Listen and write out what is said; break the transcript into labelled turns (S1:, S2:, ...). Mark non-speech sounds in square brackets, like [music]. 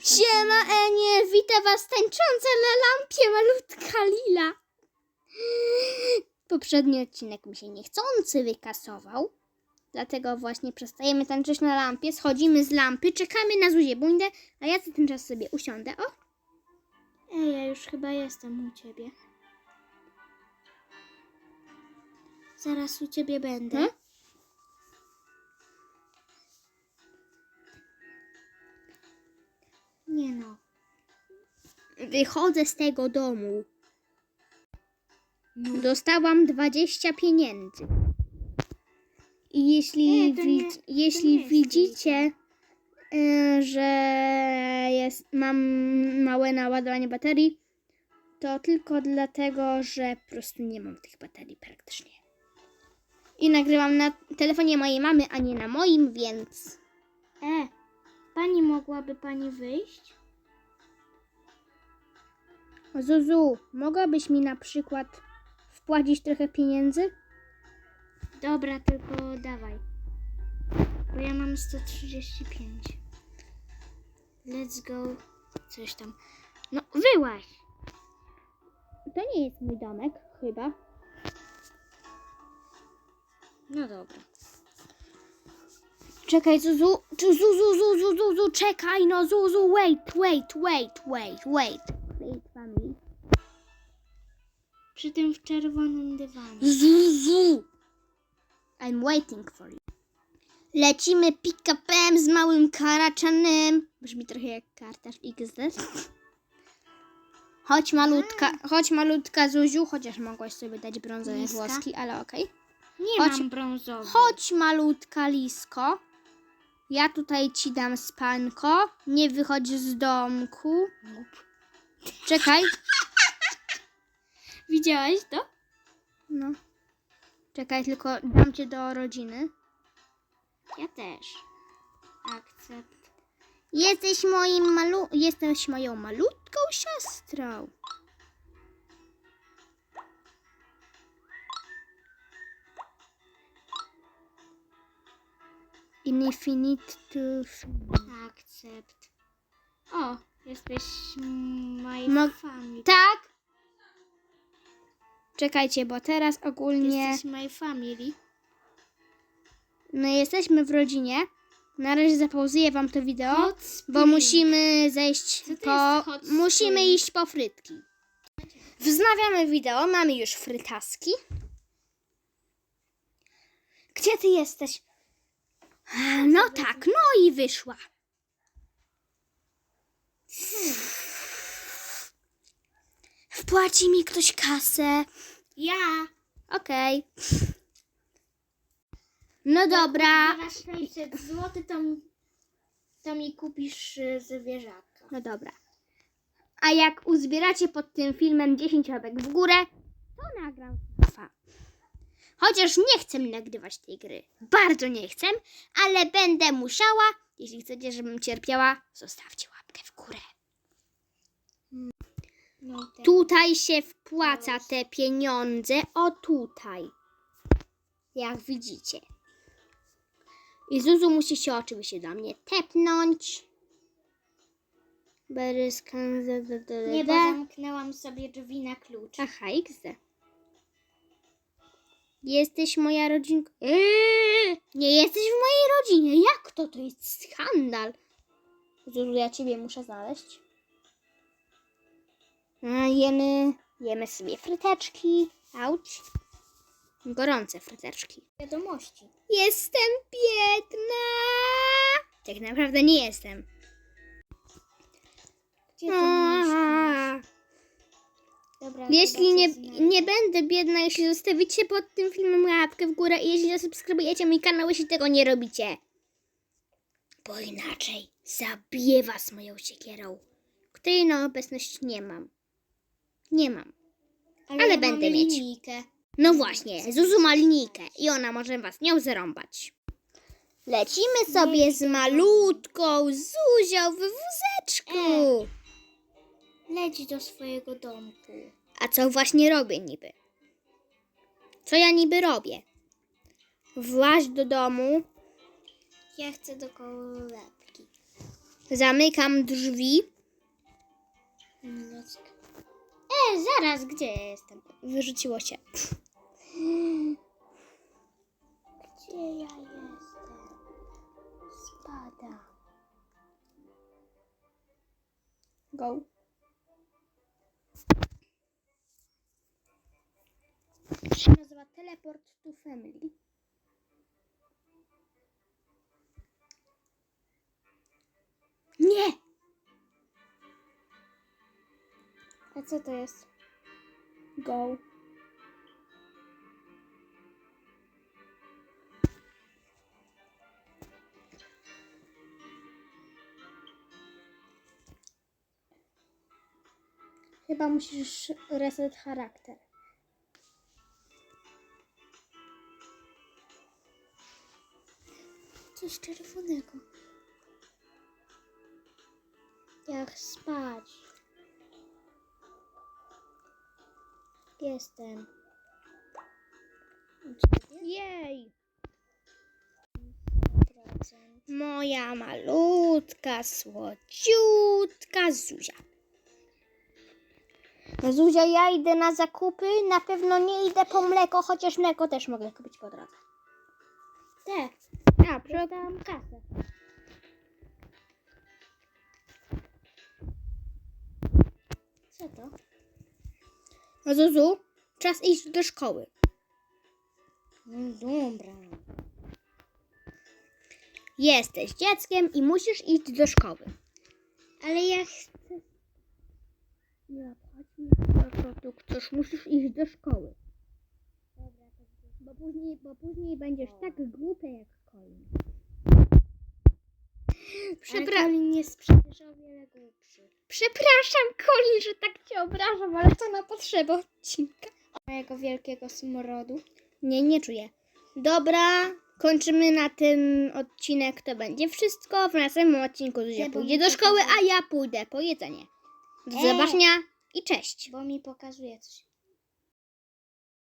S1: Siema Enie, witam was tańcząca na lampie malutka Lila. Poprzedni odcinek mi się niechcący wykasował. Dlatego właśnie przestajemy tańczyć na lampie, schodzimy z lampy, czekamy na Zuzię Bundę, a ja za ten czas sobie usiądę. O! Ej, ja już chyba jestem u ciebie. Zaraz u ciebie będę.
S2: Hmm?
S1: Wychodzę z tego domu.
S2: No.
S1: Dostałam 20 pieniędzy. I jeśli,
S2: Nie, nie- to
S1: jeśli widzicie, y, że jest, mam małe naładowanie baterii, to tylko dlatego, że po prostu nie mam tych baterii praktycznie. I nagrywam na telefonie mojej mamy, a nie na moim, więc.
S2: E, pani mogłaby pani wyjść?
S1: Zuzu, mogłabyś mi na przykład wpłacić trochę pieniędzy?
S2: Dobra, tylko dawaj. Bo ja mam 135. Let's go. Coś tam. No, wyłaź.
S1: To nie jest mój domek, chyba.
S2: No dobra.
S1: Czekaj, Zuzu, Zuzu, Zuzu, Zuzu, Zuzu, czekaj, no Zuzu, wait, wait, wait, wait, wait.
S2: Przy tym w czerwonym dywanie.
S1: Zuzu! I'm waiting for you. Lecimy pick-upem z małym karaczanem. Brzmi trochę jak kartaż XD. Chodź malutka, chodź malutka Zuziu, chociaż mogłaś sobie dać brązowe
S2: Liska?
S1: włoski, ale okej.
S2: Nie
S1: Chodź.
S2: mam brązowy.
S1: Chodź malutka lisko. Ja tutaj ci dam spanko. Nie wychodź z domku. Czekaj. [laughs]
S2: Widziałaś to?
S1: No. Czekaj, tylko dam cię do rodziny.
S2: Ja też. Akcept.
S1: Jesteś moim malu... Jesteś moją malutką siostrą. Infinite to...
S2: Akcept. O, jesteś my
S1: Mo-
S2: family.
S1: Tak! Czekajcie, bo teraz ogólnie...
S2: Jesteś my family.
S1: No jesteśmy w rodzinie. Na razie zapauzuję wam to wideo, bo musimy zejść po... Musimy iść po frytki. Wznawiamy wideo, mamy już frytaski. Gdzie ty jesteś? No tak, no i wyszła. Wpłaci mi ktoś kasę.
S2: Ja.
S1: Okej. No dobra.
S2: Jak zbierasz 600 zł, to, mi- to mi kupisz y, zwierzaka.
S1: No dobra. A jak uzbieracie pod tym filmem 10 łapek w górę, to nagram fa. Chociaż nie chcę nagrywać tej gry. Bardzo nie chcę, ale będę musiała. Jeśli chcecie, żebym cierpiała, zostawcie łapkę w górę.
S2: No i.
S1: Tutaj się wpłaca te pieniądze. O tutaj. Jak widzicie. I Zuzu musi się oczywiście do mnie tepnąć. Beryskan.
S2: Nie, bo zamknęłam sobie drzwi na klucz.
S1: Aha, XD. Jesteś moja rodzinka. Eee, nie jesteś w mojej rodzinie. Jak to? To jest skandal. Zuzu, ja ciebie muszę znaleźć. A, jemy, jemy sobie fryteczki. Auć. Gorące fryteczki.
S2: Wiadomości.
S1: Jestem biedna. Tak naprawdę nie jestem.
S2: Gdzie mieszkasz? Dobra,
S1: Jeśli nie, nie będę biedna, jeśli zostawicie pod tym filmem łapkę w górę i jeśli zasubskrybujecie mój kanał, jeśli tego nie robicie. Bo inaczej zabiję was moją siekierą, której na obecność nie mam. Nie mam. ale
S2: ja
S1: będę
S2: mam
S1: mieć.
S2: linijkę.
S1: No właśnie, Zuzu ma linijkę i ona może was nią zrąbać. Lecimy sobie z malutką Zuzią w wózeczku.
S2: Leć do swojego domku.
S1: A co właśnie robię niby? Co ja niby robię? Właź do domu,
S2: Ja chcę do kolebki.
S1: Zamykam drzwi.
S2: E, zaraz, gdzie jestem?
S1: Wyrzuciło się.
S2: Gdzie ja jestem? Spada.
S1: Go. To się nazywa Teleport to Family.
S2: A co to jest?
S1: Go. Chyba musisz reset charakter.
S2: Coś czerwonego. Jak spać. Jestem.
S1: Jej! Moja malutka, słodziutka Zuzia. No Zuzia, ja idę na zakupy, na pewno nie idę po mleko, chociaż mleko też mogę kupić po drodze.
S2: Tak,
S1: A, przy ok-
S2: dostałam kasę. Co to?
S1: Zuzu, czas iść do szkoły.
S2: No dobra.
S1: Jesteś dzieckiem i musisz iść do szkoły.
S2: Ale ja chcę...
S1: Nie obchodź mnie to, co tu chcesz, musisz iść do szkoły.
S2: Dobra?
S1: Bo później, bo później będziesz tak głupia jak Colin.
S2: Przepra... Colin jest przecież o wiele głupszy.
S1: Przepraszam, Colin, że tak cię obrażam, ale to na potrzeby odcinka.
S2: Mojego wielkiego smrodu.
S1: Nie, nie czuję. Dobra, kończymy na tym odcinek. To będzie wszystko. W następnym odcinku Zuzia pójdzie do szkoły, a ja pójdę po jedzenie. Do
S2: Ej.
S1: zobaczenia i cześć.
S2: Bo mi pokazuje coś.